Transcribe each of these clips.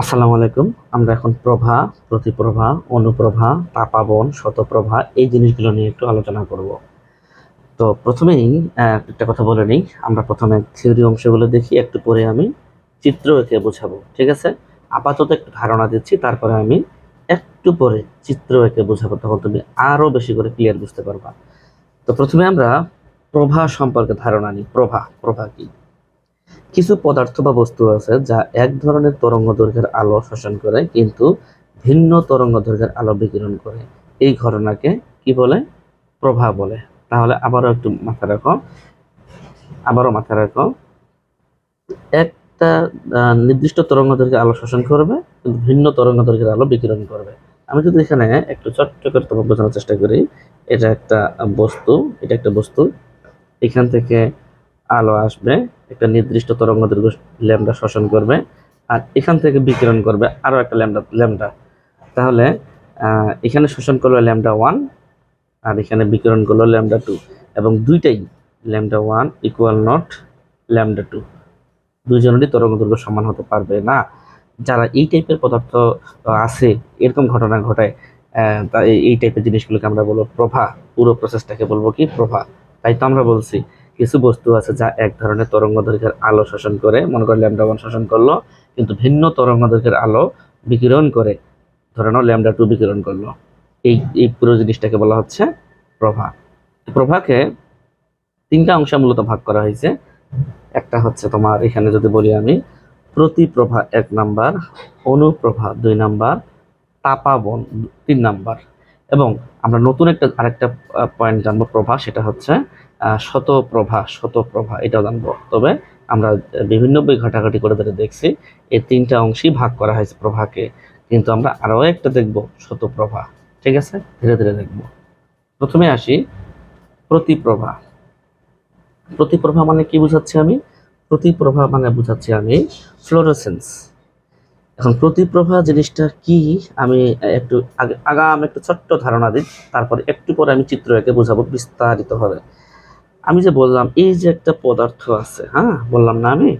আসসালামু আলাইকুম। আমরা এখন প্রভা, প্রতিপ্রভা, অনুপ্রভা তাপাবন শতপ্রভা এই জিনিসগুলো নিয়ে একটু আলোচনা করব। তো প্রথমেই একটা কথা বলে নিই। আমরা প্রথমে থিওরি অংশগুলো দেখি, একটু পরে আমি চিত্র এঁকে বোঝাবো, ঠিক আছে? আপাতত একটু ধারণা দিচ্ছি, তারপরে আমি একটু পরে চিত্র এঁকে বোঝাবো, তখন তুমি আরও বেশি করে ক্লিয়ার বুঝতে পারবা। তো প্রথমে আমরা প্রভা সম্পর্কে ধারণা নিই। প্রভা প্রভা কি? কিছু পদার্থ বা বস্তু আছে যা এক ধরনের তরঙ্গ দৈর্ঘ্যের আলো শোষণ করে, কিন্তু ভিন্ন তরঙ্গ দৈর্ঘ্যের আলো বিকিরণ করে। এই ঘটনাকে কি বলে? প্রভা বলে। তাহলে আবারও একটু মাথায় রাখো। আবারও মাথায় রাখো। একটা নির্দিষ্ট তরঙ্গ দৈর্ঘ্যের আলো শোষণ করবে, কিন্তু ভিন্ন তরঙ্গ দৈর্ঘ্যের আলো বিকিরণ করবে। আমি যদি এখানে একটু ছোট্ট করে তোমাকে বোঝানোর চেষ্টা করি, এটা একটা বস্তু, এটা একটা বস্তু। এখান থেকে আলো আসবে একটা নির্দিষ্ট তরঙ্গ দৈর্ঘ্য ল্যামডা শোষণ করবে আর এখান থেকে বিকিরণ করবে আরও একটা ল্যামডা ল্যামডা। তাহলে এখানে শোষণ করল ল্যামডা ওয়ান আর এখানে বিকিরণ করল ল্যামডা টু এবং দুইটাই lambda one equal not lambda two. দুইজনেরই তরঙ্গ দৈর্ঘ্য সমান হতে পারবে না। যারা এই টাইপের পদার্থ আছে এরকম ঘটনা ঘটায় আহ, তা এই- এই টাইপের জিনিসগুলোকে আমরা বলব প্রভা। পুরো প্রসেসটাকে বলব কি প্রভা। তাই তো আমরা বলছি কিছু বস্তু আছে যা এক ধরনের তরঙ্গ দৈর্ঘ্যের আলো শোষণ করে, মনে করে ল্যামডা ওয়ান শোষণ করল, কিন্তু ভিন্ন তরঙ্গ দৈর্ঘ্যের আলো বিকিরণ করে, ধরে নাও ল্যামডা টু বিকিরণ করল। এই এই পুরো জিনিসটাকে বলা হচ্ছে প্রভা প্রভাকে তিনটা অংশে মূলত ভাগ করা হয়েছে। একটা হচ্ছে তোমার, এখানে যদি বলি আমি, প্রতিপ্রভা এক নাম্বার, অনুপ্রভা দুই নাম্বার, তাপাবন তিন নাম্বার। এবং আমরা নতুন একটা, আরেকটা পয়েন্ট জানব প্রভা, সেটা হচ্ছে শতপ্রভা শতপ্রভা, এটাও জানব। তবে আমরা বিভিন্ন বই ঘাটাঘাটি করে ধরে দেখছি, এই তিনটা অংশই ভাগ করা হয়েছে প্রভাকে। কিন্তু আমরা আরও একটা দেখব, শতপ্রভা, ঠিক আছে? ধীরে ধীরে দেখব। প্রথমে আসি, প্রতিপ্রভা। প্রতিপ্রভা মানে কি বুঝাচ্ছি আমি? প্রতিপ্রভা মানে বুঝাচ্ছি আমি, ফ্লোরোসেন্স। এখন প্রতিপ্রভা জিনিসটা কি? আমি একটু আগে আগাম একটু ছোট্ট ধারণা দিই, তারপর একটু পরে আমি চিত্র একে বোঝাবো বিস্তারিত হবে আমি যে বললাম, এই যে একটা পদার্থ আছে হ্যাঁ? বললাম না আমি?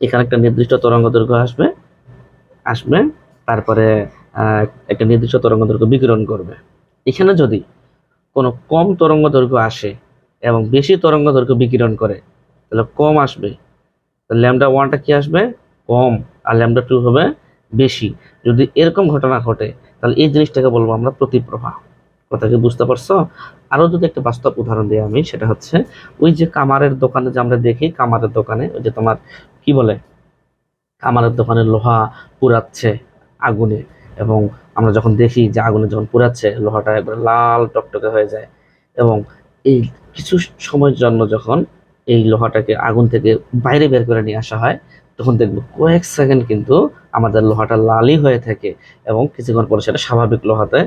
এখানে একটা নির্দিষ্ট তরঙ্গ দৈর্ঘ্য আসবে আসবে, তারপরে একটা নির্দিষ্ট তরঙ্গ দৈর্ঘ্য বিকিরণ করবে। এখানে যদি কোনো কম তরঙ্গ দৈর্ঘ্য আসে এবং বেশি তরঙ্গ দৈর্ঘ্য বিকিরণ করে, তাহলে কম আসবে। তাহলে ল্যামডা ওয়ানটা কি আসবে? কম। আর ল্যামডা টু হবে বেশি। যদি এরকম ঘটনা ঘটে, তাহলে এই জিনিসটাকে বলব আমরা প্রতিপ্রভা। কথা কি বুঝতে পারছ? আরও যদি একটা বাস্তব উদাহরণ দিই আমি, সেটা হচ্ছে ওই যে কামারের দোকানে যে আমরা দেখি, কামারের দোকানে ওই যে তোমার কি বলে? কামারের দোকানে লোহা পুড়াচ্ছে আগুনে এবং আমরা যখন দেখি যে আগুনে যখন পুড়াচ্ছে, লোহাটা একবার লাল টকটকে হয়ে যায় এবং এই কিছু সময়ের জন্য যখন এই লোহাটাকে আগুন থেকে বাইরে বের করে নিয়ে আসা হয়, তখন দেখব কয়েক সেকেন্ড কিন্তু আমাদের লোহাটা লালই হয়ে থাকে এবং কিছুক্ষণ পরে সেটা স্বাভাবিক লোহাতে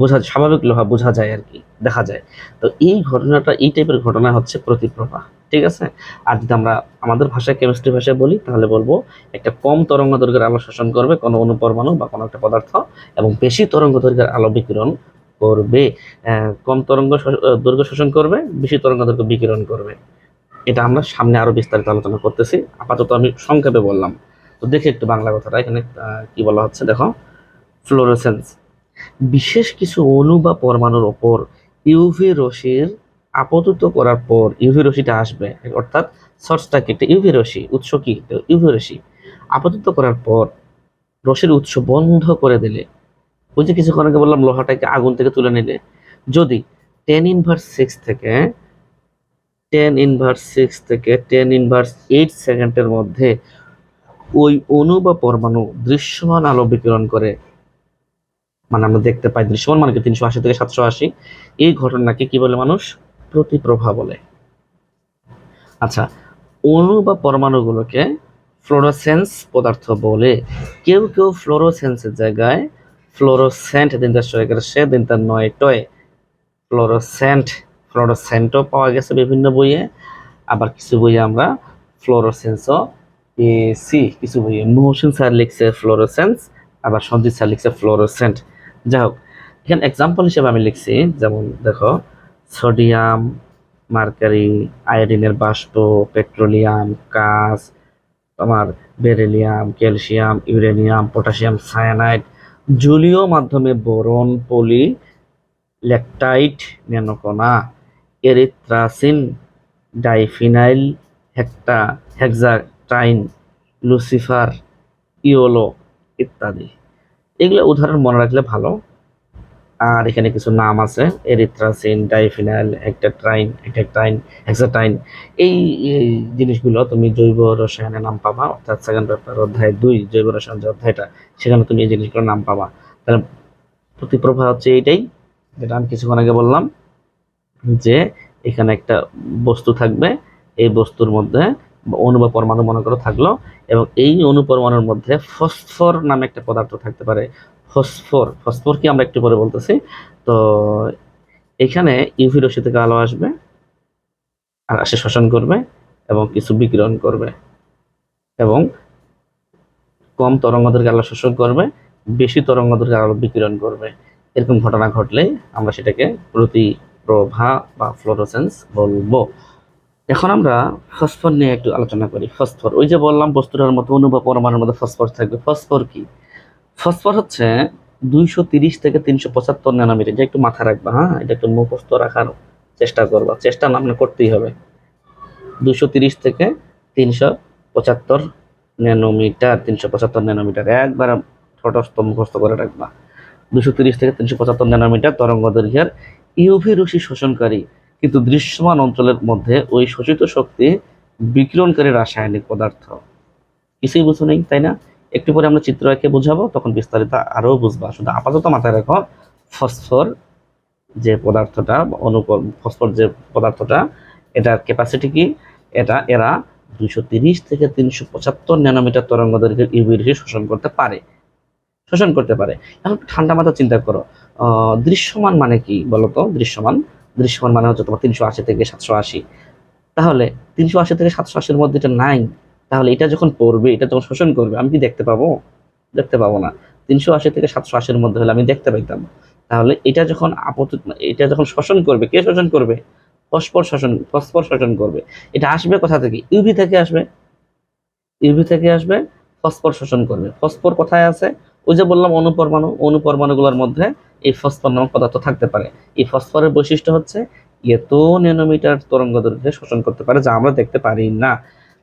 বোঝা, স্বাভাবিক লোহা বোঝা যায় আর কি, দেখা যায়। তো এই ঘটনাটা, এই টাইপের ঘটনা হচ্ছে প্রতিপ্রভা, ঠিক আছে? আর যদি আমরা আমাদের ভাষায় কেমিস্ট্রি ভাষায় বলি, তাহলে বলব একটা কম তরঙ্গ দৈর্ঘ্যের আলো শোষণ করবে কোনো অনুপরমাণু বা কোনো একটা পদার্থ এবং বেশি তরঙ্গ দৈর্ঘ্যের আলো বিকিরণ করবে। কম তরঙ্গ দৈর্ঘ্য শোষণ করবে, বেশি তরঙ্গ দৈর্ঘ্য বিকিরণ করবে। এটা আমরা সামনে আরও বিস্তারিত আলোচনা করতেছি। আপাতত আমি সংক্ষেপে বললাম। তো দেখে একটু বাংলা কথাটা, এখানে কি বলা হচ্ছে, দেখো। ফ্লোরোসেন্স বিশেষ কিছু অণু বা পরমাণুর ওপর ইউভি রশ্মির আপতিত করার পর ইউভি রশ্মিটা আসবে, অর্থাৎ সোর্সটা কি একটা ইউভি রশ্মি, উৎস কি? ইউভি রশ্মি। আপতিত করার পর রশ্মির উৎস বন্ধ করে দিলে, ওই যে কিছুক্ষণ আগে বললাম, লোহাটাকে আগুন থেকে তুলে নিলে, যদি টেন ইনভার্স সিক্স থেকে টেন ইনভার্স সিক্স থেকে টেন ইনভার্স এইট সেকেন্ডের মধ্যে ওই অণু বা পরমাণু দৃশ্যমান আলো বিকিরণ করে। মানে আমরা দেখতে পাই দৃশ্যমান মানে তিনশো আশি থেকে সাতশো আশি। এই ঘটনাকে কি বলে মানুষ? প্রতিপ্রভা বলে। আচ্ছা অণু বা পরমাণুগুলোকে ফ্লোরোসেন্স পদার্থ বলে। কেউ কেউ ফ্লোরোসেন্সের জায়গায় ফ্লোরোসেন্ট দিনটা গেলে সে দিনটা নয়, টয়। ফ্লোরোসেন্ট, ফ্লোরোসেন্টও পাওয়া গেছে বিভিন্ন বইয়ে। আবার কিছু বইয়ে আমরা ফ্লোরোসেন্সও পেয়েছি কিছু মহসিন স্যার লিখছে ফ্লোরোসেন্স আবার সঞ্জিত স্যার লিখছে ফ্লোরোসেন্ট যাই হোক, এখানে এক্সাম্পল হিসেবে আমি লিখছি, যেমন দেখো সোডিয়াম মার্কারি আয়োডিনের বাষ্প পেট্রোলিয়াম কাঁচ আমার beryllium calcium uranium potassium cyanide জলীয় মাধ্যমে বোরন, পলি, ল্যাকটাইট, ন্যানোকণা এরিথ্রাসিন ডাইফিনাইল হেক্টা হেক্সাটাইন লুসিফার ইওলো ইত্যাদি। এগুলো উদাহরণ মনে রাখলে ভালো। আর এখানে কিছু নাম আছে, এরিথ্রাসিন, ডাইফিনাইল হেক্টাট্রাইন হেক্টাট্রাইন হেক্সাটাইন। এই এই জিনিসগুলো তুমি জৈব রসায়নের নাম পাবা, অর্থাৎ সেকেন্ড পেপার অধ্যায় দুই, জৈব রসায়ন যে অধ্যায়টা, সেখানে তুমি এই জিনিসগুলোর নাম পাবা। তাহলে প্রতিপ্রভা হচ্ছে এইটাই, যেটা আমি কিছুক্ষণ আগে বললাম, যে এখানে একটা বস্তু থাকবে, এই বস্তুর মধ্যে অণু বা পরমাণু মনে করো থাকল, এবং এই অণু পরমাণুর মধ্যে ফসফর নামে একটা পদার্থ থাকতে পারে। ফসফর ফসফর কি আমরা একটু পরে বলতেছি। তো এখানে ইউভি রশ্মি থেকে আলো আসবে, আর আসে শোষণ করবে, এবং কিছু বিকিরণ করবে, এবং কম তরঙ্গদৈর্ঘ্যে আলো শোষণ করবে, বেশি তরঙ্গদৈর্ঘ্যে আলো বিকিরণ করবে। এরকম ঘটনা ঘটলে আমরা সেটাকে প্রতিপ্রভা বা ফ্লোরোসেন্স বলব। এখন আমরা ফসফর নিয়ে একটু আলোচনা করি। ফসফর, ওই যে বললাম বস্তুটার মতো অণু বা পরমাণুর মধ্যে ফসফর থাকবে। ফসফর কি? ফসফর হচ্ছে দুইশো তিরিশ থেকে তিনশো পঁচাত্তর ন্যানোমিটার, এটা একটু মাথা রাখবা হ্যাঁ? এটা একটু মুখস্থ রাখার চেষ্টা করবা। চেষ্টা না মানে করতেই হবে। দুশো তিরিশ থেকে তিনশো পঁচাত্তর ন্যানোমিটার, তিনশো পঁচাত্তর ন্যানোমিটার। একবার ঠোঁটস্থ মুখস্থ করে রাখবা। দুশো তিরিশ থেকে তিনশো পঁচাত্তর ন্যানোমিটার তরঙ্গ দৈর্ঘ্যের ইউভি রশ্মি শোষণকারী কিন্তু দৃশ্যমান অঞ্চলের মধ্যে ওই শোষিত শক্তি বিকিরণকারী রাসায়নিক পদার্থ। কিছুই বুঝো নেই, তাই না? একটু পরে আমরা চিত্র এঁকে বোঝাবো, তখন বিস্তারিত আরও বুঝবা। শুধু আপাতত মাথায় রাখো, ফসফর যে পদার্থটা অনুপর ফসফর যে পদার্থটা, এটার ক্যাপাসিটি কি? এটা এরা দুইশো তিরিশ থেকে তিনশো পঁচাত্তর ন্যানোমিটার তরঙ্গ দৈর্ঘ্যের ইউভি শোষণ করতে পারে। শোষণ করতে পারে। এখন ঠান্ডা মাথা চিন্তা করো। দৃশ্যমান মানে কি বলতো? দৃশ্যমান দৃশ্যমান মানে হচ্ছে তোমার তিনশো আশি থেকে সাতশো আশি। তাহলে তিনশো আশি থেকে সাতশো আশির মধ্যে এটা নাই। তাহলে এটা যখন পড়বে, এটা যখন শোষণ করবে, আমি কি দেখতে পাবো? দেখতে পাবো না। তিনশো আশি থেকে সাতশো আশির মধ্যে হলে আমি দেখতে পাইতাম। তাহলে এটা যখন আপত এটা যখন শোষণ করবে, কে শোষণ করবে? ফসফর শোষণ ফসফর শোষণ করবে। এটা আসবে কোথা থেকে? ইউভি থেকে আসবে। ইউভি থেকে আসবে, ফসফর শোষণ করবে। ফসফর কোথায় আছে? ওই যে বললাম অনুপরমাণু, অনুপরমাণুগুলোর মধ্যে এই ফসফর নামক পদার্থ থাকতে পারে। এই ফসফরের বৈশিষ্ট্য হচ্ছে এত ন্যানোমিটার তরঙ্গ দৈর্ঘ্যে শোষণ করতে পারে যা আমরা দেখতে পারি না।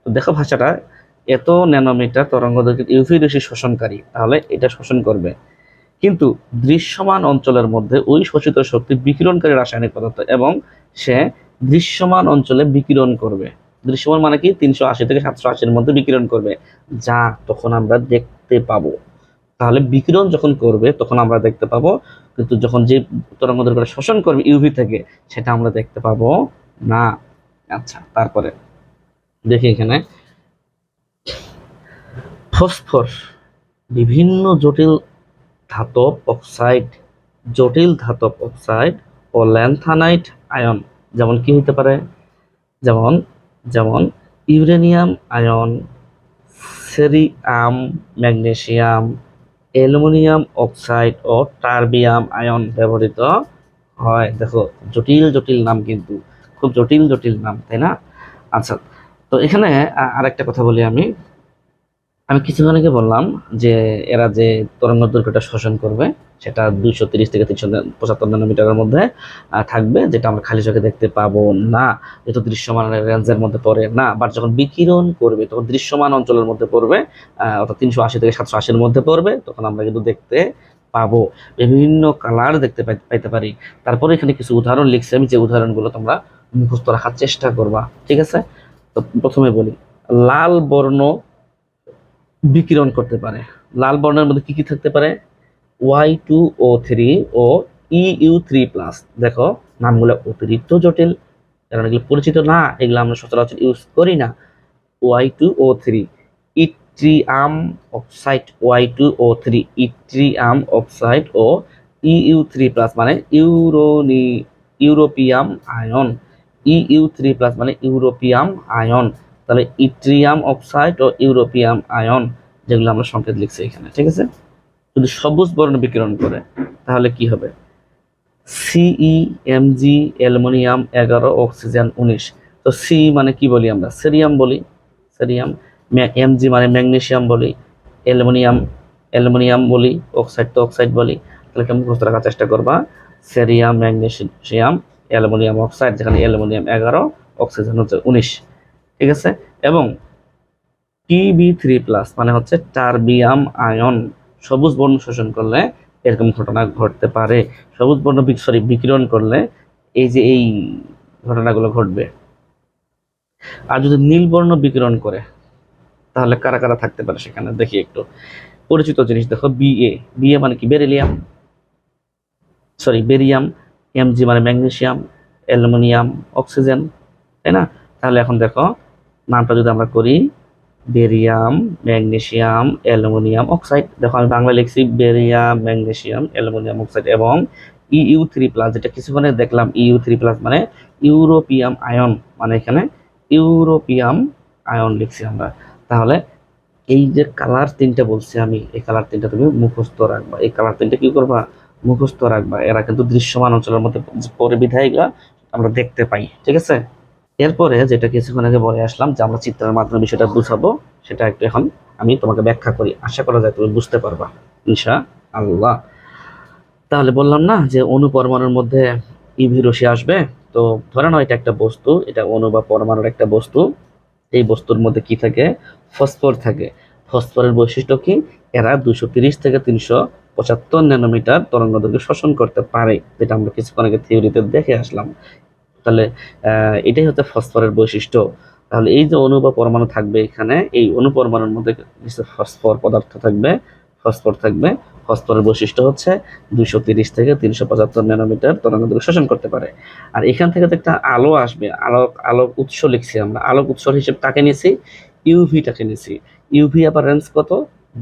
তো দেখো ভাষাটা, এত ন্যানোমিটার তরঙ্গ দৈর্ঘ্যের ইউভি রশ্মি শোষণকারী, তাহলে এটা শোষণ করবে। কিন্তু দৃশ্যমান অঞ্চলের মধ্যে ওই শোষিত শক্তি বিকিরণকারী রাসায়নিক পদার্থ এবং সে দৃশ্যমান অঞ্চলে বিকিরণ করবে। দৃশ্যমান মানে কি? তিনশো আশি থেকে সাতশো আশির মধ্যে বিকিরণ করবে, যা তখন আমরা দেখতে পাবো। তাহলে বিকিরণ যখন করবে, তখন আমরা দেখতে পাবো কিন্তু যখন যে তরঙ্গ দৈর্ঘ্য শোষণ করবে ইউভি থেকে, সেটা আমরা দেখতে পাবো না। আচ্ছা তারপরে দেখি এখানে। ফসফর বিভিন্ন জটিল ধাতব অক্সাইড জটিল ধাতব অক্সাইড ও ল্যান্থানাইট আয়ন যেমন কি হতে পারে? যেমন যেমন uranium ion cerium magnesium aluminium oxide ও টার্বিয়াম আয়ন ব্যবহৃত হয়। দেখো, জটিল জটিল নাম কিন্তু, খুব জটিল জটিল নাম, তাই না? আচ্ছা তো এখানে আর আরেকটা কথা বলি আমি। আমি কিছুক্ষণ আগে বললাম যে এরা যে তরঙ্গ দৈর্ঘ্যটা শোষণ করবে, সেটা দুইশো তিরিশ থেকে তিনশো পঁচাত্তর ন্যানোমিটারের মধ্যে থাকবে, যেটা আমরা খালি চোখে দেখতে পাবো না। যেহেতু দৃশ্যমান রেঞ্জের মধ্যে পড়ে না বাট যখন বিকিরণ করবে, তখন দৃশ্যমান অঞ্চলের মধ্যে পড়বে অর্থাৎ তিনশো আশি থেকে সাতশো আশির মধ্যে পড়বে, তখন আমরা কিন্তু দেখতে পাবো। বিভিন্ন কালার দেখতে পাই- পাইতে পারি। তারপরে এখানে কিছু উদাহরণ লিখছি আমি, যে উদাহরণগুলো তোমরা মুখস্থ রাখার চেষ্টা করবা, ঠিক আছে? তো প্রথমে বলি, লাল বর্ণ বিকিরণ করতে পারে। লাল বর্ণের মধ্যে কি কি থাকতে পারে? ওয়াই টু ও থ্রি ও ইউ থ্রি প্লাস দেখো, নামগুলো অতিরিক্ত জটিল, কারণ এগুলো পরিচিত না, এগুলো আমরা সচরাচর ইউজ করি না। Y two O three yttrium oxide Y two O three yttrium oxide ও ইউ থ্রি প্লাস মানে ইউরোনি europium ion U three plus মানে ইউরোপিয়াম আয়ন তাহলে ইট্রিয়াম অক্সাইড ও ইউরোপিয়াম আয়ন, যেগুলো আমরা সংকেত লিখছি এখানে, ঠিক আছে? যদি সবুজ বর্ণ বিকিরণ করে, তাহলে কি হবে? সিই এমজি অ্যালুমিনিয়াম এগারো, অক্সিজেন উনিশ। তো সি মানে কি বলি আমরা? সেরিয়াম বলি। সেরিয়াম এমজি মানে ম্যাগনেসিয়াম বলি। অ্যালুমিনিয়াম অ্যালুমিনিয়াম বলি, অক্সাইড তো অক্সাইড বলি। তাহলে কেমন মুখস্থ রাখার চেষ্টা করবা? সেরিয়াম, ম্যাগনেসিয়াম, অ্যালুমিনিয়াম অক্সাইড, যেখানে অ্যালুমিনিয়াম এগারো, অক্সিজেন হচ্ছে উনিশ। ঠিক আছে? এবং টিবি থ্রি প্লাস মানে হচ্ছে টার্বিয়াম আয়ন। সবুজ বর্ণ শোষণ করলে এরকম ঘটনা ঘটতে পারে। সবুজ বর্ণ সরি বিকিরণ করলে এই যে এই ঘটনাগুলো ঘটবে। আর যদি নীল বর্ণ বিকিরণ করে, তাহলে কারা কারা থাকতে পারে সেখানে? দেখি একটু। পরিচিত জিনিস দেখো বিএ বিএ মানে কি? বেরিলিয়াম। Sorry barium. এমজি মানে ম্যাগনেসিয়াম, অ্যালুমিনিয়াম, অক্সিজেন, তাই না? তাহলে এখন দেখো নামটা যদি আমরা করি, বেরিয়াম, ম্যাগনেসিয়াম, অ্যালুমিনিয়াম অক্সাইড। দেখো, আমি বাংলা লিখছি বেরিয়াম, ম্যাগনেসিয়াম, অ্যালুমিনিয়াম অক্সাইড এবং ইউ থ্রি প্লাস, যেটা কিছুক্ষণে দেখলাম, ইউ থ্রি প্লাস মানে ইউরোপিয়াম আয়ন মানে এখানে ইউরোপিয়াম আয়ন লিখছি আমরা। তাহলে এই যে কালার তিনটা বলছি আমি, এই কালার তিনটা তুমি মুখস্থ রাখবা। এই কালার তিনটা কি করবা? মুখস্থ রাখবা। এরা কিন্তু দৃশ্যমান অঞ্চলের মধ্যে পরে বিধায়িকা আমরা দেখতে পাই। ঠিক আছে? এরপরে যেটা কিছুক্ষণ আগে বলে আসলাম যে আমরা চিত্রের মাধ্যমে বিষয়টা বুঝাবো, সেটা একটু এখন আমি তোমাকে ব্যাখ্যা করি। আশা করা যায় তুমি বুঝতে পারবা ইনশা আল্লাহ তাহলে বললাম না যে অণু পরমাণুর মধ্যে ইভি রশ্মি আসবে? তো ধরে নাও এটা একটা বস্তু, এটা অণু বা পরমাণুর একটা বস্তু। এই বস্তুর মধ্যে কি থাকে? ফসফর থাকে। ফসফরের বৈশিষ্ট্য কি? এরা দুশো তিরিশ থেকে তিনশো পঁচাত্তর ন্যানোমিটার তরঙ্গ দৈর্ঘ্য শোষণ করতে পারে, যেটা আমরা কিছুক্ষণ আগে থিওরিতে দেখে আসলাম। তাহলে এটাই হচ্ছে ফসফরের বৈশিষ্ট্য। তাহলে এই যে অণু বা পরমাণু থাকবে এখানে, এই অণু পরমাণুর মধ্যে কিছু ফসফর পদার্থ থাকবে, ফসফর থাকবে। ফসফরের বৈশিষ্ট্য হচ্ছে দুইশো তিরিশ থেকে তিনশো পঁচাত্তর ন্যানোমিটার তরঙ্গ দৈর্ঘ্য শোষণ করতে পারে। আর এখান থেকে তো একটা আলো আসবে, আলোক আলোক উৎস লিখছি আমরা। আলোক উৎস হিসেবে তাকে নিয়েছি ইউভিটাকে নিয়েছি। ইউভি আবার রেঞ্জ কত?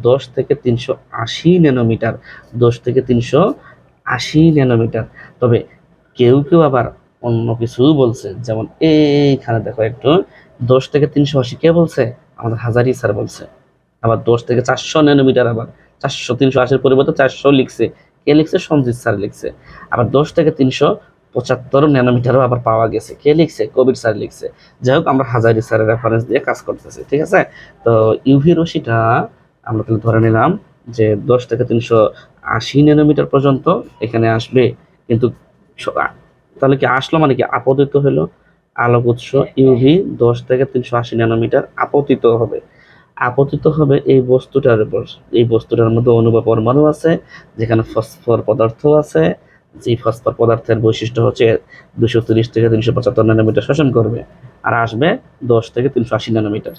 দশ থেকে তিনশো আশি ন্যানোমিটার। দশ থেকে তিনশো আশি ন্যানোমিটার। তবে কেউ কেউ আবার অন্য কিছু বলছে। যেমন এইখানে দেখো একটু দশ থেকে তিনশো আশি কে বলছে? আমাদের হাজারি স্যার বলছে। আবার দশ থেকে চারশো ন্যানোমিটার আবার। চারশো, তিনশো আশির পরিবর্তে চারশো লিখছে। কে লিখছে? সঞ্জিত স্যার লিখছে। আবার দশ থেকে তিনশো পঁচাত্তর ন্যানোমিটারও আবার পাওয়া গেছে। কে লিখছে? কবির স্যার লিখছে। যাই হোক, আমরা হাজারি স্যারের রেফারেন্স দিয়ে কাজ করতেছি, ঠিক আছে? তো ইউভি রশিটা আমরা তাহলে ধরে নিলাম যে দশ থেকে তিনশো আশি ন্যানোমিটার পর্যন্ত এখানে আসবে। কিন্তু তাহলে কি আসলো মানে কি আপতিত হলো? আলোক উৎস ইউভি দশ থেকে তিনশো আশি ন্যানোমিটার আপতিত হবে। আপতিত হবে এই বস্তুটার উপর। এই বস্তুটার মধ্যে অণু বা পরমাণু আছে, যেখানে ফসফর পদার্থ আছে। যে ফসফর পদার্থের বৈশিষ্ট্য হচ্ছে দুশো তিরিশ থেকে তিনশো পঁচাত্তর ন্যানোমিটার শোষণ করবে আর আসবে দশ থেকে তিনশো আশি ন্যানোমিটার।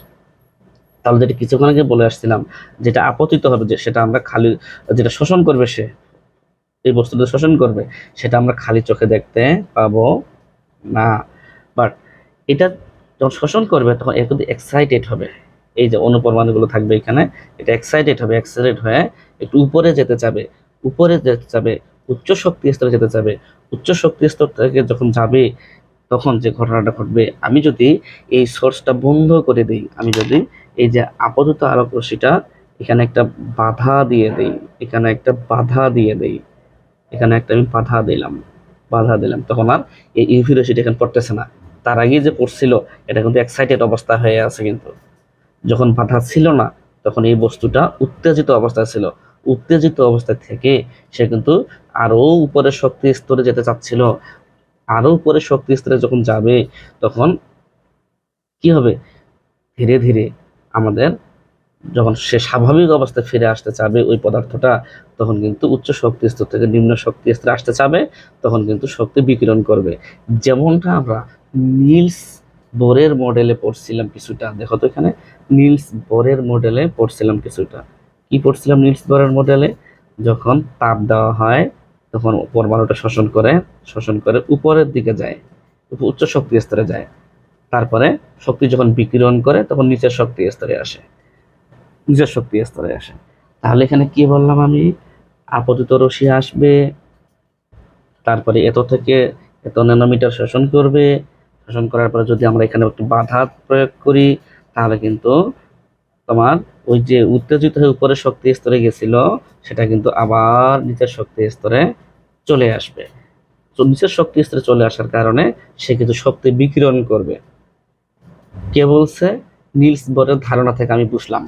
তাহলে যেটা কিছুক্ষণ আগে বলে আসছিলাম, যেটা আপতিত হবে যে সেটা আমরা খালি, যেটা শোষণ করবে সে এই বস্তুটা শোষণ করবে, সেটা আমরা খালি চোখে দেখতে পাবো না। বাট এটা যখন শোষণ করবে, তখন এর কিন্তু এক্সাইটেড হবে। এই যে অনুপরমাণুগুলো থাকবে এখানে, এটা এক্সাইটেড হবে এক্সাইটেড হয়ে একটু উপরে যেতে চাবে। উপরে যেতে চাবে, উচ্চ শক্তি স্তরে যেতে চাবে। উচ্চ শক্তি স্তর থেকে যখন যাবে, তখন যে ঘটনাটা ঘটবে, আমি যদি এই সোর্সটা বন্ধ করে দিই, আমি যদি এই যে আপাতত আলোক রশ্মিটা এখানে একটা বাধা দিয়ে দেই, এখানে একটা বাধা দিয়ে দেই এখানে একটা আমি বাধা দিলাম বাধা দিলাম। তখন আর এই ইউভি এখানে পড়তেছে না। তার আগে যে পড়ছিল, এটা কিন্তু এক্সাইটেড অবস্থা হয়ে আছে কিন্তু। যখন বাধা ছিল না, তখন এই বস্তুটা উত্তেজিত অবস্থায় ছিল। উত্তেজিত অবস্থা থেকে সে কিন্তু আরও উপরের শক্তি স্তরে যেতে চাচ্ছিল। আরও উপরের শক্তি স্তরে যখন যাবে, তখন কি হবে? ধীরে ধীরে আমাদের যখন সে স্বাভাবিক অবস্থায় ফিরে আসতে চাবে ওই পদার্থটা, তখন কিন্তু উচ্চ শক্তি স্তর থেকে নিম্ন শক্তি স্তরে আসতে চাবে, তখন কিন্তু শক্তি বিকিরণ করবে। যেমনটা আমরা নীলস বোরের মডেলে পড়ছিলাম কিছুটা, দেখো তো এখানে, নীলস বোরের মডেলে পড়ছিলাম কিছুটা। কি পড়ছিলাম নীলস বোরের মডেলে? যখন তাপ দেওয়া হয়, তখন পরমাণুটা শোষণ করে শোষণ করে উপরের দিকে যায় উচ্চ শক্তি স্তরে যায়। তারপরে শক্তি যখন বিকিরণ করে, তখন নিচের শক্তি স্তরে আসে। নিচের শক্তি স্তরে আসে। তাহলে এখানে কি বললাম আমি? আপতিত রশি আসবে, তারপরে এত থেকে এত ন্যানোমিটার শোষণ করবে, শোষণ করার পরে যদি আমরা এখানে একটু বাধা প্রয়োগ করি, তাহলে কিন্তু তোমার ওই যে উত্তেজিত হয়ে উপরের শক্তি স্তরে গেছিল, সেটা কিন্তু আবার নিচের শক্তি স্তরে চলে আসবে। তো নিচের শক্তি স্তরে চলে আসার কারণে সে কিন্তু শক্তি বিকিরণ করবে। কে বলছে? নিলস বোরের ধারণা থেকে আমি বুঝলাম।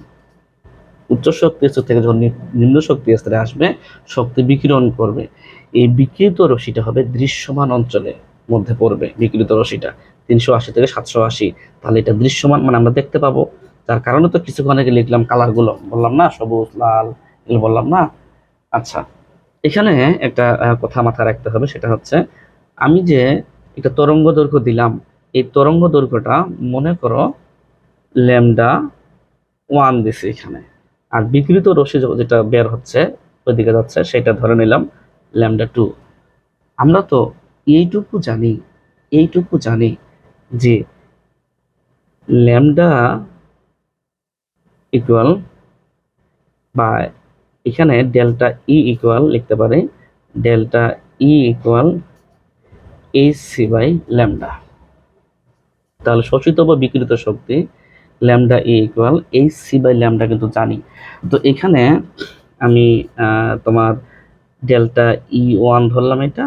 উচ্চ শক্তি স্তর থেকে যখন নিম্ন শক্তি স্তরে আসবে, শক্তি বিকিরণ করবে। এই বিকৃত রশিটা হবে দৃশ্যমান অঞ্চলের মধ্যে পড়বে বিকৃত রশ্মিটা। তিনশো আশি থেকে সাতশো আশি। তাহলে এটা দৃশ্যমান মানে আমরা দেখতে পাবো। যার কারণে তো কিছুক্ষণ আগে লিখলাম কালারগুলো বললাম না, সবুজ, লাল, এগুলো বললাম না। আচ্ছা এখানে একটা কথা মাথায় রাখতে হবে, সেটা হচ্ছে আমি যে একটা তরঙ্গ দৈর্ঘ্য দিলাম, এই তরঙ্গ দৈর্ঘ্যটা মনে করো ল্যামডা ওয়ান দিছি এখানে। আর বিকৃত রশ্মি যেটা বের হচ্ছে, ওইদিকে যাচ্ছে, সেটা ধরে নিলাম ল্যামডা টু। আমরা তো এইটুকু জানি এইটুকু জানি যে ল্যামডা ইকুয়াল বা এখানে ডেল্টা ই ইকুয়াল লিখতে পারি, delta E equal H C by lambda. তাহলে শোষিত বা বিকৃত শক্তি lambda E equal H C by lambda কিন্তু জানি। তো এখানে আমি তোমার ডেল্টা ই ওয়ান ধরলাম এটা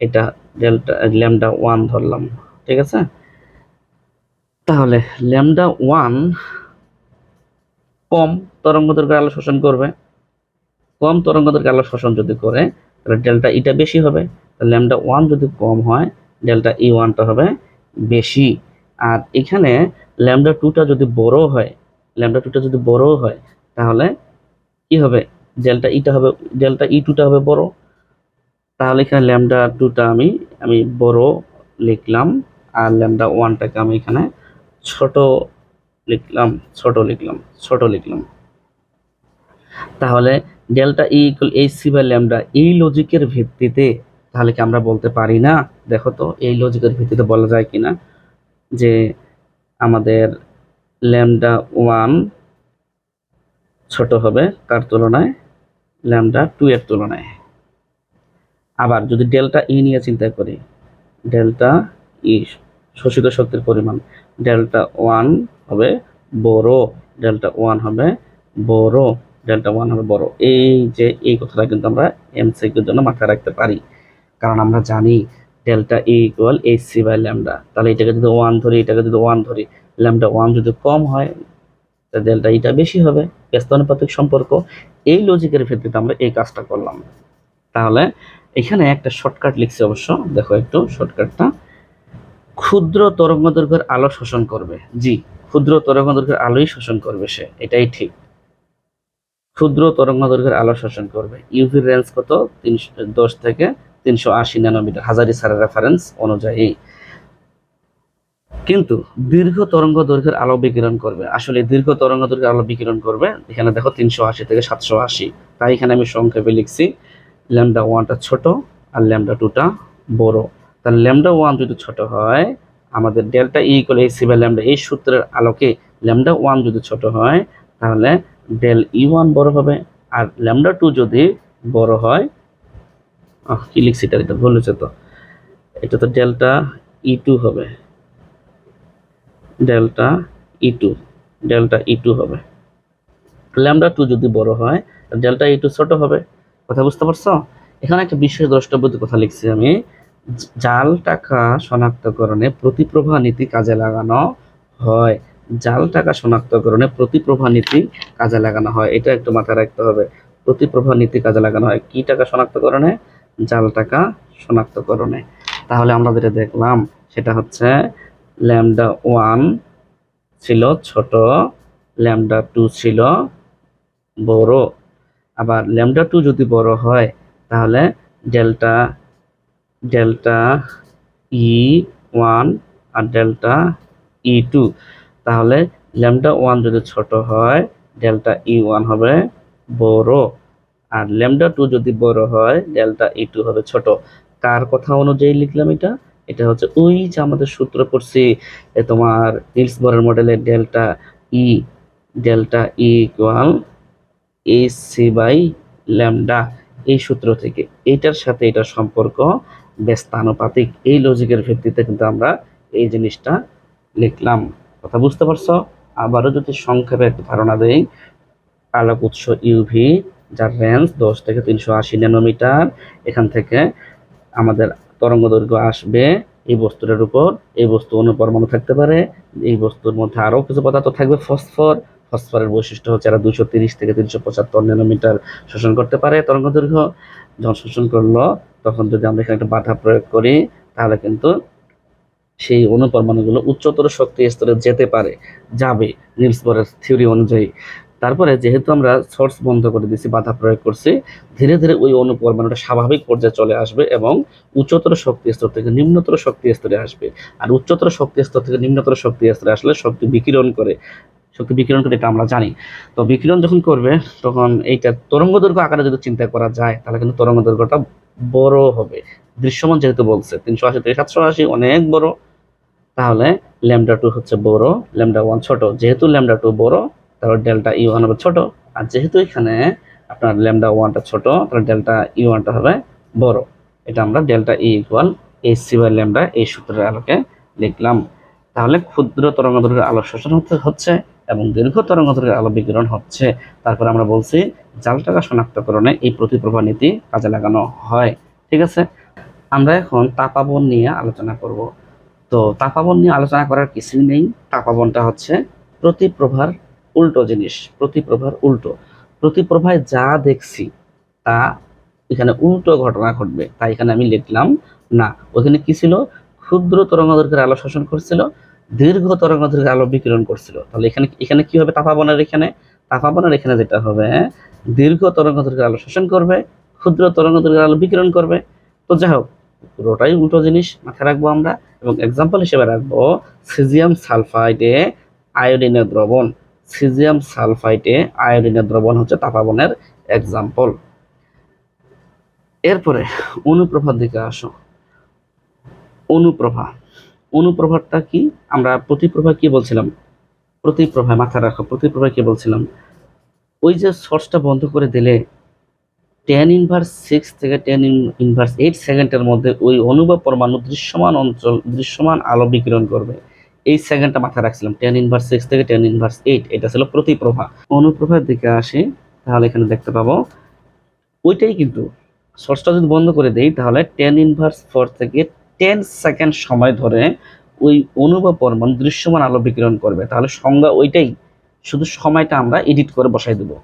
এটা ডেল্টা ল্যামডা ওয়ান ধরলাম, ঠিক আছে? তাহলে ল্যামডা ওয়ান কম তরঙ্গ দৈর্ঘ্যের আলো শোষণ করবে। কম তরঙ্গ দৈর্ঘ্যের আলো শোষণ যদি করে, তাহলে ডেল্টা ইটা বেশি হবে। তাহলে ল্যামডা ওয়ান যদি কম হয় ডেল্টা ই ওয়ানটা হবে বেশি। আর এখানে ল্যামডা টুটা যদি বড় হয়, ল্যামডা টুটা যদি বড় হয়, তাহলে কি হবে? ডেল্টা ইটা হবে, ডেল্টা ই টুটা হবে বড়। তাহলে এখানে ল্যামডা টুটা আমি আমি বড় লিখলাম, আর ল্যামডা ওয়ানটাকে আমি এখানে ছোট লিখলাম ছোট লিখলাম ছোট লিখলাম। তাহলে delta E equal H C by lambda, এই লজিকের ভিত্তিতে, তাহলে কি আমরা বলতে পারি না? দেখো তো, এই লজিকের ভিত্তিতে বলা যায় কিনা? যে আমাদের ল্যামডা ওয়ান ছোট হবে কার তুলনায় ল্যামডা টু এর তুলনায়। আবার যদি ডেল্টা ই নিয়ে চিন্তা করি, ডেল্টা ই শোষিত শক্তির পরিমাণ, ডেল্টা ওয়ান হবে বড়, ডেল্টা ওয়ান হবে বড়, ডেল্টা ওয়ান হবে বড়। এই যে, এই কথাটা কিন্তু আমরা এমসিকিউর জন্য মাথায় রাখতে পারি। কারণ আমরা জানি delta E equal H C by lambda তাহলে এটাকে যদি ওয়ান ধরি, এটাকে যদি ওয়ান ধরি ল্যামডা ওয়ান যদি কম হয় তা ডেল্টা ইটা বেশি হবে। ব্যস্তানুপাতিক সম্পর্ক। এই লজিকের ভিত্তিতে আমরা এই কাজটা করলাম। তাহলে এখানে একটা শর্টকাট লিখছি অবশ্য। দেখো একটু শর্টকাটটা ক্ষুদ্র তরঙ্গ দৈর্ঘ্যের আলো শোষণ করবে। জি, ক্ষুদ্র তরঙ্গ দৈর্ঘ্যের আলোই শোষণ করবে সে। এটাই ঠিক। ক্ষুদ্র তরঙ্গ দৈর্ঘ্যের আলো শোষণ করবে। ইউভি রেঞ্জ কত? তিনশো, দশ থেকে তিনশো আশি ন্যানোমিটার, হাজারি সারের রেফারেন্স অনুযায়ী। কিন্তু দীর্ঘ তরঙ্গ দৈর্ঘ্যের আলো বিকিরণ করবে। আসলে দীর্ঘ তরঙ্গ দৈর্ঘ্যের আলো বিকিরণ করবে। এখানে দেখো তিনশো আশি থেকে সাতশো আশি। তাই এখানে আমি সংক্ষেপে লিখছি, ল্যামডা ওয়ানটা ছোট আর ল্যামডা টুটা বড়। তাহলে ল্যামডা ওয়ান যদি ছোট হয়, আমাদের ডেল্টা ই ইকুয়াল এই সিবাই ল্যামডা এই সূত্রের আলোকে ল্যামডা ওয়ান যদি ছোট হয়, তাহলে ডেল ই ওয়ান বড় হবে। আর ল্যামডা টু যদি বড় হয় কি লিখছি এটা? এটা ভুল হয়েছে তো। এটা তো ডেল্টা ই টু হবে। Delta E two delta E two হবে। ল্যামডা টু যদি বড় হয় ডেল্টা ই টু ছোট হবে। কথা বুঝতে পারছ? এখানে একটা বিশেষ দ্রষ্টব্যের কথা লিখছি আমি। জাল টাকা শনাক্তকরণে প্রতিপ্রভা নীতি কাজে লাগানো হয়। জাল টাকা শনাক্তকরণে প্রতিপ্রভা নীতি কাজে লাগানো হয়। এটা একটু মাথায় রাখতে হবে। প্রতিপ্রভা নীতি কাজে লাগানো হয়। কি টাকা শনাক্তকরণে? জাল টাকা শনাক্তকরণে। তাহলে আমরা যেটা দেখলাম, সেটা হচ্ছে ল্যামডা ওয়ান ছিল ছোট, ল্যামডা টু ছিল বড়। আবার ল্যামডা টু যদি বড় হয়, তাহলে ডেল্টা ডেল্টা ই ওয়ান আর ডেল্টা ই টু। তাহলে ল্যামডা ওয়ান যদি ছোট হয়, ডেল্টা ই ওয়ান হবে বড়। আর ল্যামডা টু যদি বড় হয়, ডেল্টা ই টু হবে ছোট। কার কথা অনুযায়ী লিখলাম এটা? এটা হচ্ছে ওই যে আমাদের সূত্র পড়ছি, এ তোমার নিলস বরের মডেলের delta E delta E equal H C by lambda, এই সূত্র থেকে। এইটার সাথে এটা সম্পর্ক ব্যস্তানুপাতিক। এই লজিকের ভিত্তিতে কিন্তু আমরা এই জিনিসটা লিখলাম। কথা বুঝতে পারছ? আবারও যদি সংক্ষেপে একটু ধারণা দেই, আলোক উৎস ইউভি যার রেঞ্জ দশ থেকে তিনশো আশি ন্যানোমিটার এখান থেকে আমাদের তরঙ্গ দৈর্ঘ্য আসবে এই বস্তুটার উপর। এই বস্তু অনুপরমাণু থাকতে পারে, এই বস্তুর মধ্যে আরও কিছু পদার্থ থাকবে, ফসফর। ফসফরের বৈশিষ্ট্য হচ্ছে এরা দুশো তিরিশ থেকে তিনশো পঁচাত্তর ন্যানোমিটার শোষণ করতে পারে তরঙ্গ দৈর্ঘ্য যখন শোষণ করল, তখন যদি আমরা এখানে একটা বাধা প্রয়োগ করি, তাহলে কিন্তু সেই অনুপরমাণুগুলো উচ্চতর শক্তি স্তরে যেতে পারে, যাবে। নিলস বোরের থিওরি অনুযায়ী। তারপরে যেহেতু আমরা সোর্স বন্ধ করে দিয়েছি, বাধা প্রয়োগ করছি, ধীরে ধীরে ওই অনুপরমাণুটা স্বাভাবিক পর্যায়ে চলে আসবে এবং উচ্চতর শক্তি স্তর থেকে নিম্নতর শক্তি স্তরে আসবে। আর উচ্চতর শক্তি স্তর থেকে নিম্নতর শক্তি স্তরে আসলে শক্তি বিকিরণ করে। শক্তি বিকিরণ করে এটা আমরা জানি। তো বিকিরণ যখন করবে, তখন এইটা তরঙ্গ দৈর্ঘ্য আকারে যদি চিন্তা করা যায়, তাহলে কিন্তু তরঙ্গ দৈর্ঘ্যটা বড় হবে। দৃশ্যমান যেহেতু বলছে, তিনশো আশি থেকে সাতশো আশি, অনেক বড়। তাহলে ল্যামডা টু হচ্ছে বড়, ল্যামডা ওয়ান ছোট। যেহেতু ল্যামডা টু বড় তাহলে ডেল্টা ইউ ওয়ান হবে ছোট। আর যেহেতু এখানে আপনার ল্যামডা ওয়ানটা ছোট, তাহলে ডেল্টা ইউ ওয়ানটা হবে বড়। এটা আমরা delta E equal H C by lambda এই সূত্রের আলোকে লিখলাম। তাহলে ক্ষুদ্র তরঙ্গ দৈর্ঘ্যের আলো শোষণ হচ্ছে এবং দীর্ঘ তরঙ্গ দৈর্ঘ্যের আলো বিকিরণ হচ্ছে। তারপর আমরা বলছি জাল টাকা শনাক্তকরণে এই প্রতিপ্রভা নীতি কাজে লাগানো হয়। ঠিক আছে? আমরা এখন তাপাবন নিয়ে আলোচনা করব। তো তাপাবন নিয়ে আলোচনা করার কিছুই নেই। তাপাবনটা হচ্ছে প্রতিপ্রভার উল্টো জিনিস, প্রতিপ্রভার উল্টো। প্রতিপ্রভায় যা দেখছি, তা এখানে উল্টো ঘটনা ঘটবে। তাই এখানে আমি লিখলাম, না, ওখানে কি ছিল? ক্ষুদ্র তরঙ্গদৈর্ঘ্যের আলো শোষণ করছিল, দীর্ঘ তরঙ্গদৈর্ঘ্যের আলো বিকিরণ করছিল। তাহলে এখানে এখানে কি হবে? তাপাবনের এখানে। তাপাবনের এখানে যেটা হবে, দীর্ঘ তরঙ্গদৈর্ঘ্যের আলো শোষণ করবে, ক্ষুদ্র তরঙ্গদৈর্ঘ্যের আলো বিকিরণ করবে। তো যাই হোক, পুরোটাই উল্টো জিনিস মাথায় রাখব আমরা। এবং এক্সাম্পল হিসেবে রাখব, সিজিয়াম সালফাইডে আয়োডিনের দ্রবণ। সিজিয়াম সালফাইটে আয়োডিনের দ্রবণ হচ্ছে তাপাবনের এক্সাম্পল এরপরে অনুপ্রভার দিকে আসো। অনুপ্রভা। অনুপ্রভাটা কি? আমরা প্রতিপ্রভা কি বলছিলাম? প্রতিপ্রভা, মাথায় রাখো, প্রতিপ্রভা কি বলছিলাম? ওই যে সোর্সটা বন্ধ করে দিলে টেন ইনভার্স সিক্স থেকে টেন ইনভার্স এইট সেকেন্ডের মধ্যে ওই অনুভব পরমাণু দৃশ্যমান অঞ্চল, দৃশ্যমান আলো বিকিরণ করবে। এই সেকেন্ডটা মাথায় রাখছিলাম টেন ইনভার্স সিক্স থেকে টেন ইনভার্স এইট এটা ছিল প্রতিপ্রভা। অনুপ্রভার দিকে আসি, তাহলে এখানে দেখতে পাবো, ওইটাই কিন্তু সোর্সটা যদি বন্ধ করে দেই, তাহলে টেন ইনভার্স ফোর থেকে টেন সেকেন্ড সময় ধরে ওই অনুভব পরমাণু দৃশ্যমান আলো বিকিরণ করবে। তাহলে সংজ্ঞা ওইটাই, শুধু সময়টা আমরা এডিট করে বসাই দেবো।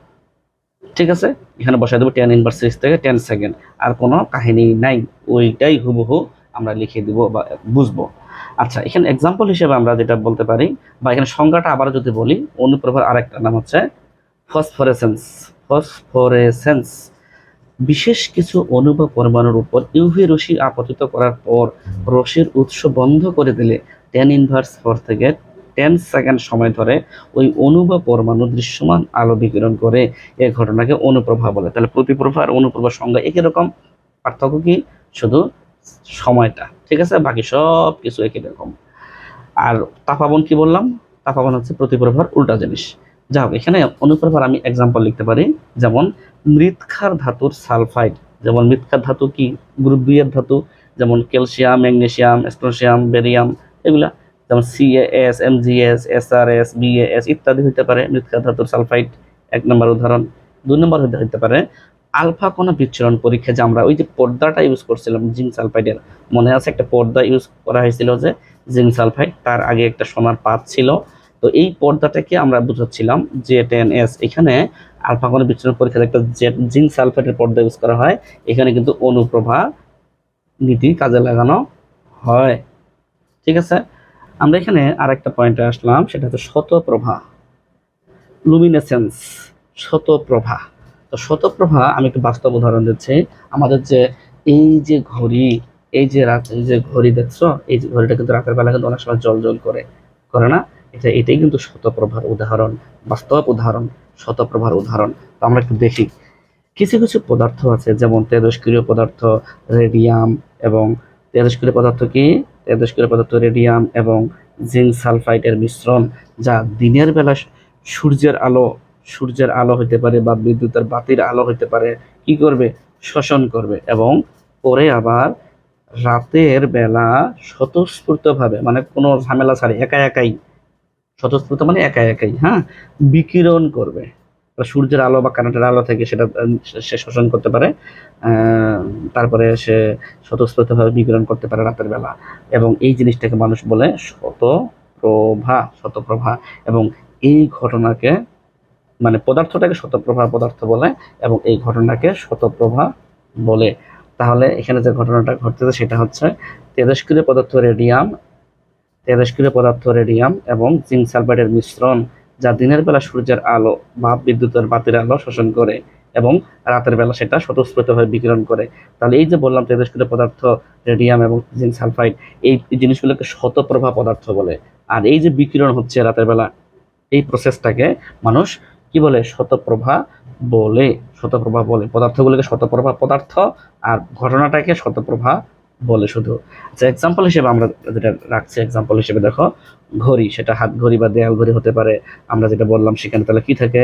ঠিক আছে? এখানে বসাই দেবো টেন ইনভার্স সিক্স থেকে টেন সেকেন্ড আর কোনো কাহিনী নাই, ওইটাই হুবহু আমরা লিখে দিব বা বুঝব। আচ্ছা এখানে এক্সাম্পল হিসেবে আমরা যেটা বলতে পারি, বা এখানে সংজ্ঞাটা আবার যদি বলি অনুপ্রভার আরেকটা নাম হচ্ছে ফসফোরেসেন্স ফসফোরেসেন্স বিশেষ কিছু অণু পরমাণুর উপর ইউভি রশ্মি আপতিত করার পর রশ্মির উৎস বন্ধ করে দিলে টেন ইনভার্স ফোর থেকে টেন সেকেন্ড সময় ধরে ওই অণু বা পরমাণু দৃশ্যমান আলো বিকিরণ করে এ ঘটনাকে অনুপ্রভা বলে। তাহলে প্রতিপ্রভা আর অনুপ্রভার সংজ্ঞা একই রকম, পার্থক্য কি? শুধু সময়টা। ঠিক আছে? বাকি সব কিছু একই রকম। আর তাপাবন কি বললাম? তাপাবন হচ্ছে প্রতিপ্রভার উল্টা জিনিস। যা হোক, এখানে অনুপ্রভার আমি এক্সাম্পল লিখতে পারি। যেমন মৃৎক্ষার ধাতুর সালফাইড। যেমন মৃৎক্ষার ধাতু কি? গ্রুপ দুই এর ধাতু। যেমন ক্যালসিয়াম ম্যাগনেশিয়াম স্ট্রোসিয়াম বেরিয়াম এগুলা। যেমন সিএএস এমজিএস এসআরএস বিএএস ইত্যাদি হইতে পারে মৃৎক্ষার ধাতুর সালফাইড। এক নম্বর উদাহরণ। দুই নম্বর হইতে হইতে পারে আলফা কোনো বিচ্ছুরণ পরীক্ষা যে আমরা ওই যে পর্দাটা ইউজ করছিলাম, জিঙ্ক সালফাইডের। মনে আছে একটা পর্দা ইউজ করা হয়েছিল যে জিঙ্ক সালফাইড, তার আগে একটা সোনার পাত ছিল। তো এই পর্দাটাকে আমরা বুঝাচ্ছিলাম যে টেন এস, এখানে আলফা কোনো বিচ্ছুরণ পরীক্ষাতে একটা জিঙ্ক সালফাইডের পর্দা ইউজ করা হয়, এখানে কিন্তু অনুপ্রভা নীতি কাজে লাগানো হয়। ঠিক আছে? আমরা এখানে আরেকটা পয়েন্টে আসলাম, সেটা হচ্ছে শতপ্রভা। লুমিনেসেন্স শতপ্রভা। তো শতপ্রভা, আমি একটু বাস্তব উদাহরণ দিচ্ছি। আমাদের যে এই যে ঘড়ি, এই যে রাত, এই যে ঘড়ি দেখছ, এই যে ঘড়িটা কিন্তু রাতের বেলা কিন্তু অনেক সময় জল জল করে করে না? এটা, এটাই কিন্তু শতপ্রভার উদাহরণ, বাস্তব উদাহরণ, শতপ্রভার উদাহরণ। তো আমরা একটু দেখি। কিছু কিছু পদার্থ আছে, যেমন তেজস্ক্রিয় পদার্থ, রেডিয়াম এবং তেজস্ক্রিয় পদার্থ কি? তেজস্ক্রিয় পদার্থ, রেডিয়াম এবং জিঙ্ক সালফাইডের মিশ্রণ, যা দিনের বেলা সূর্যের আলো সূর্যের আলো হতে পারে বা বিদ্যুতের বাতির আলো হতে পারে, কি করবে? শোষণ করবে এবং পরে আবার রাতের বেলা স্বতঃস্ফূর্তভাবে মানে কোনো ঝামেলা ছাড়ে, একা একাই, স্বতঃস্ফূর্ত মানে একা একাই হ্যাঁ? বিকিরণ করবে। সূর্যের আলো বা কারেন্টের আলো থেকে সেটা, সে শোষণ করতে পারে তারপরে সে স্বতঃস্ফূর্তভাবে বিকিরণ করতে পারে রাতের বেলা। এবং এই জিনিসটাকে মানুষ বলে শতপ্রভা শতপ্রভা। এবং এই ঘটনাকে মানে পদার্থটাকে শতপ্রভা পদার্থ বলে এবং এই ঘটনাকে শতপ্রভা বলে। তাহলে এখানে যে ঘটনাটা ঘটতেছে সেটা হচ্ছে তেজস্ক্রিয় পদার্থ রেডিয়াম তেজস্ক্রিয় পদার্থ রেডিয়াম এবং জিঙ্ক সালফাইডের মিশ্রণ যা দিনের বেলা সূর্যের আলো বা বিদ্যুতের বাতির আলো শোষণ করে এবং রাতের বেলা সেটা স্বতঃস্ফূর্তভাবে বিকিরণ করে। তাহলে এই যে বললাম তেজস্ক্রিয় পদার্থ রেডিয়াম এবং জিঙ্ক সালফাইড, এই জিনিসগুলোকে শতপ্রভা পদার্থ বলে। আর এই যে বিকিরণ হচ্ছে রাতের বেলা, এই প্রসেসটাকে মানুষ কি বলে? শতপ্রভা বলে। শতপ্রভা বলে। পদার্থগুলোকে শতপ্রভা পদার্থ আর ঘটনাটাকে শতপ্রভা বলে শুধু। আচ্ছা এক্সাম্পল হিসেবে আমরা যেটা রাখছি এক্সাম্পল হিসেবে দেখো। ঘড়ি, সেটা হাত ঘড়ি বা দেয়াল ঘড়ি হতে পারে। আমরা যেটা বললাম সেখানে তাহলে কি থাকে?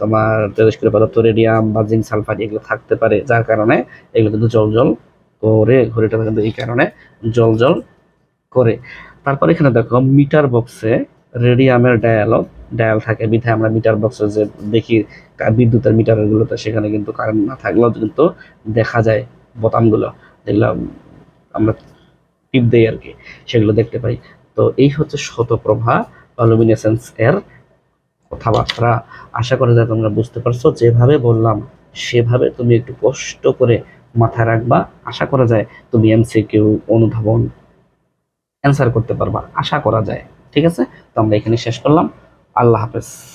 তোমার তেজস্ক্রিয় পদার্থ রেডিয়াম বা জিঙ্ক সালফাইড এগুলো থাকতে পারে। যার কারণে এগুলো কিন্তু জল জল করে, ঘড়িটা কিন্তু এই কারণে জল জল করে। তারপর এখানে দেখো মিটার বক্সে রেডিয়ামের ডায়ালগ ডায়াল থাকে, বিধায় আমরা মিটার বক্সে যে দেখি বিদ্যুতের মিটারগুলোতে সেখানে কিন্তু কারেন্ট না থাকলেও কিন্তু দেখা যায় বোতামগুলো। যেগুলো আমরা টিপ দেই আর কি, সেগুলো দেখতে পাই। তো এই হচ্ছে শতপ্রভা বা এর কথাবার্তা। আশা করা যায় তোমরা বুঝতে পারছ, যেভাবে বললাম সেভাবে তুমি একটু কষ্ট করে মাথায় রাখবা। আশা করা যায় তুমি এমসিকিউ অনুধাবন অ্যান্সার করতে পারবা। আশা করা যায়, ঠিক আছে? তো আমরা এখানে শেষ করলাম। আল্লাহ হাফেজ।